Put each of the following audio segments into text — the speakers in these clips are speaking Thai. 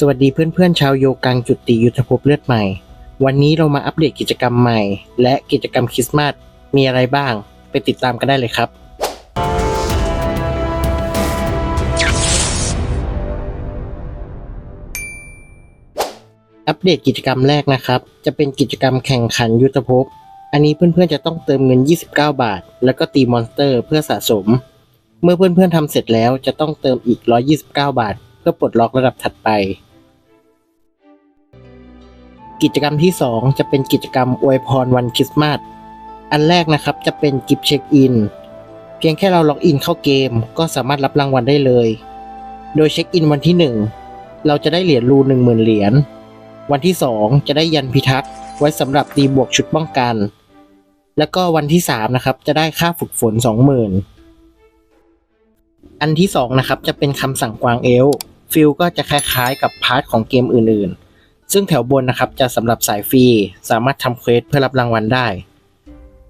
สวัสดีเพื่อนๆชาวโยกังจุติยุทธภพเลือดใหม่ วันนี้เรามาอัปเดตกิจกรรมใหม่ และกิจกรรมคริสต์มาสมีอะไรบ้าง ไปติดตามกันได้เลยครับ อัปเดตกิจกรรมแรกนะครับ จะเป็นกิจกรรมแข่งขันยุทธภพ อันนี้เพื่อนๆจะต้องเติมเงิน 29 บาท แล้วก็ตีมอนสเตอร์เพื่อสะสม เมื่อเพื่อนๆทำเสร็จแล้วจะต้องเติมอีก 129 บาท พื่อปลดล็อกระดับถัดไป กิจกรรมที่ 2 จะเป็นกิจกรรมอวยพรวันคริสต์มาสอันแรกนะครับจะเป็นกิฟต์เช็คอินเพียงแค่เราล็อกอินเข้าเกม ก็สามารถรับรางวัลได้เลย โดยเช็คอินวันที่ 1 เราจะได้เหรียญรู10,000เหรียญวันที่ 2 จะได้ยันพิทักษ์ไว้สำหรับตีบวกชุดป้องกัน แล้วก็วันที่ 3 นะครับ จะได้ค่าฝึกฝน 20,000 อันที่ 2 นะครับ จะเป็นคำสั่งกวางเอล ฟิลก็จะคล้ายๆ กับพาร์ทของเกมอื่นๆ ซึ่งแถวบนนะครับจะสำหรับสายฟรีสามารถทำเควสเพื่อรับรางวัลได้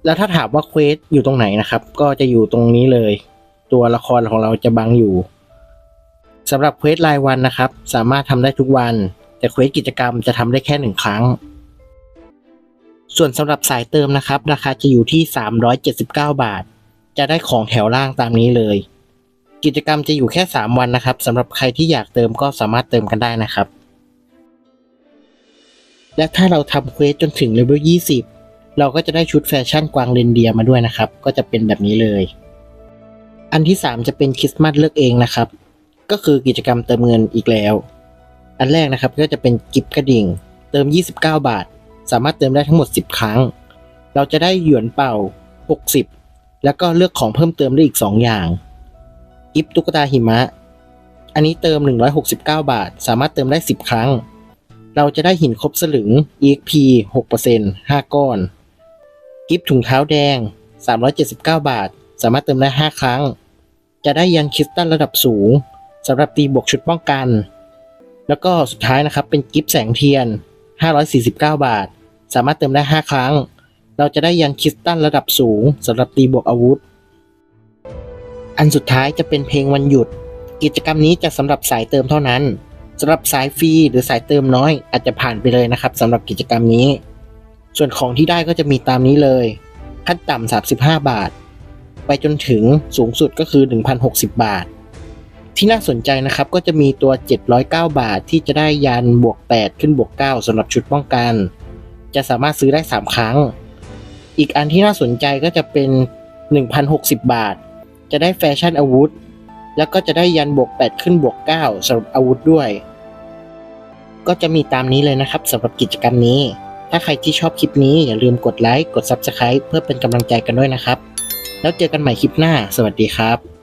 แล้วถ้าถามว่าเควสอยู่ตรงไหนนะครับ ก็จะอยู่ตรงนี้เลย ตัวละครของเราจะบังอยู่สำหรับเควสรายวันนะครับ สามารถทำได้ทุกวัน แต่เควสกิจกรรมจะทำได้แค่หนึ่งครั้ง ส่วนสำหรับสายเติมนะครับ ราคาจะอยู่ที่ 379 บาท จะได้ของแถวล่างตามนี้เลย กิจกรรมจะอยู่แค่ 3 วันนะครับสำหรับใครที่อยากเติมก็สามารถเติมกันได้นะครับ และถ้าเราทำเควสจนถึงเลเวล 20 เราก็จะได้ชุดแฟชั่นกวางเรนเดียร์มาด้วยนะครับ ก็จะเป็นแบบนี้เลย อันที่ 3 จะเป็นคริสต์มาสเลือกเองนะครับ ก็คือกิจกรรมเติมเงินอีกแล้ว อันแรกนะครับก็จะเป็นกิฟต์กระดิ่ง เติม 29 บาท สามารถเติมได้ทั้งหมด 10 ครั้ง เราจะได้หยวนเป่า 60 แล้วก็เลือกของเพิ่มเติมได้อีก 2 อย่าง กิฟต์ตุ๊กตาหิมะ อันนี้เติม 169 บาท สามารถเติมได้ 10 ครั้ง เราจะได้หินครบสลึง EXP 6% 5 ก้อน กิฟต์ถุงเท้าแดง 379 บาท สามารถเติมได้ 5 ครั้ง จะได้ยันคริสตัลระดับสูงสำหรับตีบวกชุดป้องกัน แล้วก็สุดท้ายนะครับเป็นกิฟต์แสงเทียน 549 บาท สามารถเติมได้ 5 ครั้ง เราจะได้ยันคริสตัลระดับสูงสำหรับตีบวกอาวุธ อันสุดท้ายจะเป็นเพลงวันหยุด กิจกรรมนี้จะสำหรับสายเติมเท่านั้นสำหรับสายฟรีหรือสายเติมน้อย อาจจะผ่านไปเลยนะครับสำหรับกิจกรรมนี้ ส่วนของที่ได้ก็จะมีตามนี้เลยขั้นต่ำ35 บาท ไปจนถึงสูงสุดก็คือ 1,060 บาท ที่น่าสนใจนะครับก็จะมีตัว 709 บาทที่จะได้ยันบวก 8 ขึ้นบวก 9สำหรับชุดป้องกัน จะสามารถซื้อได้ 3 ครั้ง อีกอันที่น่าสนใจก็จะเป็น 1,060 บาท จะได้แฟชั่นอาวุธ แล้วก็จะได้ยันบวก 8 ขึ้นบวก 9สำหรับอาวุธด้วย ก็จะมีตามนี้เลยนะครับสำหรับกิจกรรมนี้ ถ้าใครที่ชอบคลิปนี้อย่าลืมกดไลค์กด Subscribe เพื่อเป็นกำลังใจกันด้วยนะครับ แล้วเจอกันใหม่คลิปหน้า สวัสดีครับ